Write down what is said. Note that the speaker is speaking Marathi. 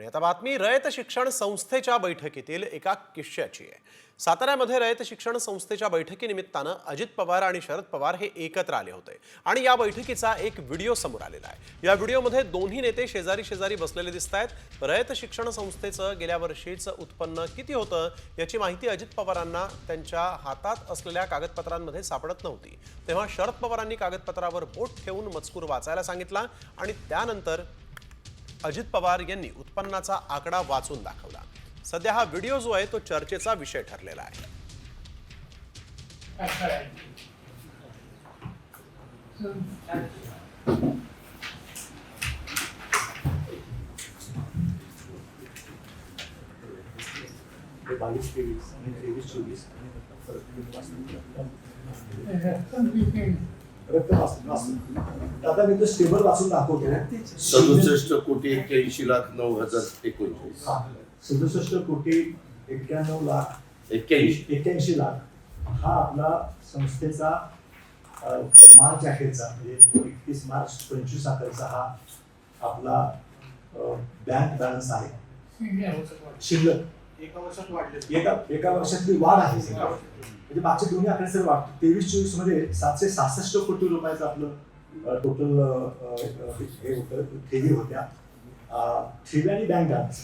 आणि आता बातमी रयत शिक्षण संस्थेच्या बैठकीतील एका किश्श्याची आहे. साताऱ्यामध्ये रयत शिक्षण संस्थेच्या बैठकीनिमित्तानं अजित पवार आणि शरद पवार हे एकत्र आले होते. आणि या बैठकीचा एक व्हिडिओ समोर आलेला आहे. या व्हिडिओमध्ये दोन्ही नेते शेजारी शेजारी बसलेले दिसत आहेत रयत शिक्षण संस्थेचं गेल्या वर्षीचं उत्पन्न किती होतं याची माहिती अजित पवारांना त्यांच्या हातात असलेल्या कागदपत्रांमध्ये सापडत नव्हती. तेव्हा शरद पवारांनी कागदपत्रावर बोट ठेवून मजकूर वाचायला सांगितला आणि त्यानंतर अजित पवार यांनी उत्पन्नाचा आकडा वाचून दाखवला. सध्या हा व्हिडिओ जो आहे तो चर्चेचा विषय ठरलेला आहे. बावीस तेवीस आणि तेवीस चोवीस वाचून आता मी तो स्टेबल वाचून दाखवतो सदुसष्ट कोटी एक्क्याऐंशी लाख नऊ हजार एकोणचाळीस. हा. सदुसष्ट कोटी एक्क्याण्णव लाख एक्क्याऐंशी. एक्क्याऐंशी लाख हा आपला संस्थेचा मार्च अखेरचा म्हणजे एकतीस मार्च पंचवीस अखेरचा हा आपला बँक बॅलन्स आहे. शिल्लक. एका वर्षात वाढले एका एका वर्षातली वाढ आहे. म्हणजे मागचे दोन्ही आकडे सर वाटतो तेवीस चोवीसमध्ये सातशे सहासष्ट कोटी रुपयाचं आपलं टोटल हे होतं ठेवी होत्या. ठेवी आणि बँक बॅलन्स